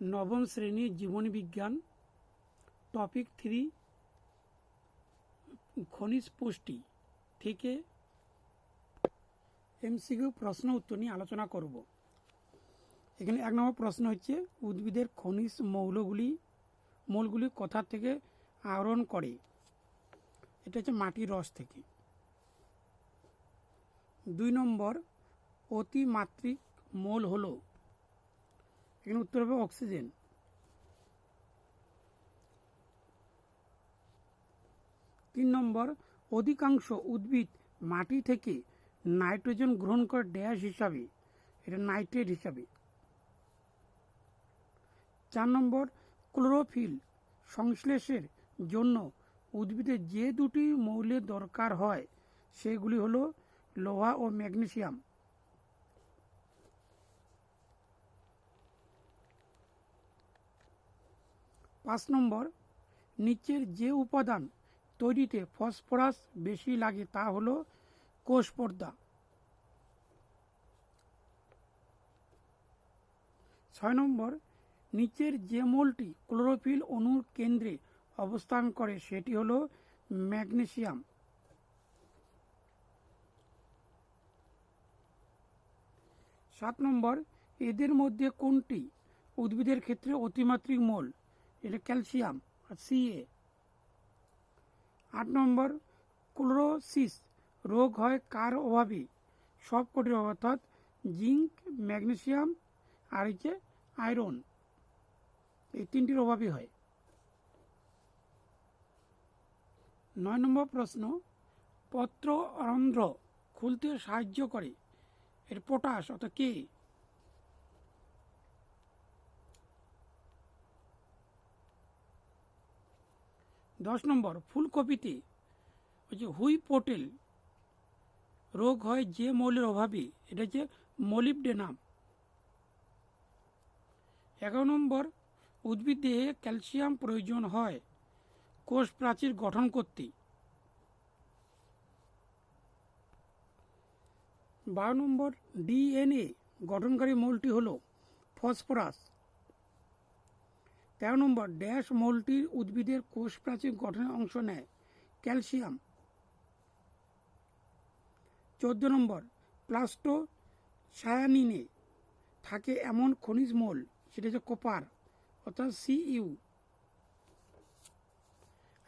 নবম শ্রেণির জীবনী বিজ্ঞান টপিক থ্রি খনিজ পুষ্টি থেকে এমসিকিউ প্রশ্ন উত্তর নিয়ে আলোচনা করব। এখানে এক নম্বর প্রশ্ন হচ্ছে, উদ্ভিদের খনিজ মৌলগুলি, মূলগুলি কোথা থেকে আহরণ করে? এটা হচ্ছে মাটির রস থেকে। দুই নম্বর, অতিমাত্রিক মোল হলো এখানে উত্তর হবে অক্সিজেন। তিন নম্বর, অধিকাংশ উদ্ভিদ মাটি থেকে নাইট্রোজেন গ্রহণ করে ড্যাশ হিসাবে, এটা নাইট্রেট হিসাবে। চার নম্বর, ক্লোরোফিল সংশ্লেষের জন্য উদ্ভিদের যে দুটি মৌলের দরকার হয়, সেগুলি হলো লোহা ও ম্যাগনেসিয়াম। পাঁচ নম্বর, নিচের যে উপাদান তৈরিতে ফসফরাস বেশি লাগে তা হলো কোষ পর্দা। ছয় নম্বর, নিচের যে মলটি ক্লোরোফিল অণুর কেন্দ্রে অবস্থান করে সেটি হল ম্যাগনেসিয়াম। সাত নম্বর, এদের মধ্যে কোনটি উদ্ভিদের ক্ষেত্রে অতিমাত্রিক মোল? এটা ক্যালসিয়াম আর সিএ আট নম্বর, ক্লোরোসিস রোগ হয় কার অভাবে? সব কটির অভাব, অর্থাৎ জিঙ্ক, ম্যাগনেসিয়াম আর হচ্ছে আয়রন, এই তিনটির অভাবই হয়। নয় নম্বর প্রশ্ন পত্র রন্ধ্র খুলতে সাহায্য করে? এর পটাশ, অর্থাৎ কে? দশ নম্বর ফুলকপিতে হচ্ছে হুই পোটেল। রোগ হয় যে মৌলের অভাবে এটা হচ্ছে মলিবডেনাম। এগারো নম্বর, উদ্ভিদ ক্যালসিয়াম প্রয়োজন হয়, কোষ প্রাচীর গঠন করতে। বারো নম্বর, ডিএনএ গঠনকারী মৌলটি হল ফসফরাস। তেরো নম্বর, ড্যাশ মৌলটির উদ্ভিদের কোষ প্রাচীর গঠনে অংশ নেয়, ক্যালসিয়াম। চোদ্দ নম্বর প্লাস্টো সায়ানিনে থাকে এমন খনিজ মৌল, সেটা হচ্ছে কপার, অর্থাৎ সিইউ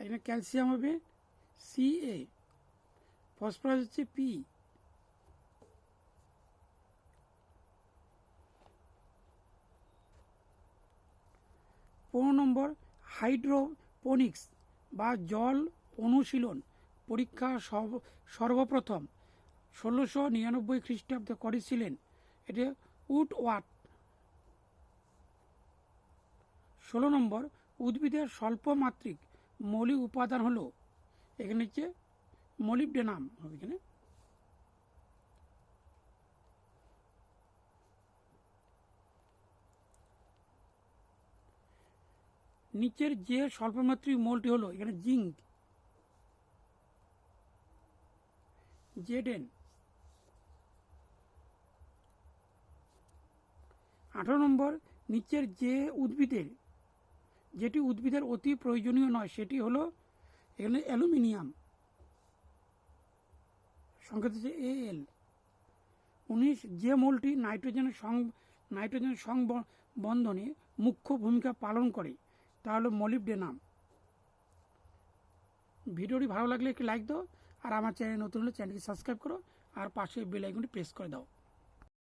এখানে ক্যালসিয়াম হবে সিএ ফসফরাস হচ্ছে পি। পনেরো নম্বর হাইড্রোপোনিক্স বা জল অনুশীলন পরীক্ষা সর্ব- সর্বপ্রথম ষোলোশো নিরানব্বই খ্রিস্টাব্দে করেছিলেন। এটি উড ওয়াট ষোলো নম্বর উদ্ভিদের স্বল্পমাত্রিক মৌলিক উপাদান হলো, এখানে হচ্ছে মলিবডেনাম হবে এখানে নিচের যে স্বল্পমাত্রিক মৌলটি হলো এখানে জিঙ্ক, জেডেন। আঠারো নম্বর, নিচের যে উদ্ভিদের, যেটি উদ্ভিদের অতি প্রয়োজনীয় নয়, সেটি হলো এখানে অ্যালুমিনিয়াম। সংকেত হচ্ছে এ এল উনিশ, যে মৌলটি নাইট্রোজেনের সং নাইট্রোজেনের সংবন্ধনে মুখ্য ভূমিকা পালন করে তা হলো মলিবডেনাম ভিডিওটি ভালো লাগলে একটি লাইক দাও, আর আমার চ্যানেল নতুন হলে চ্যানেলটি সাবস্ক্রাইব করো, আর পাশে বেল আইকনটি প্রেস করে দাও।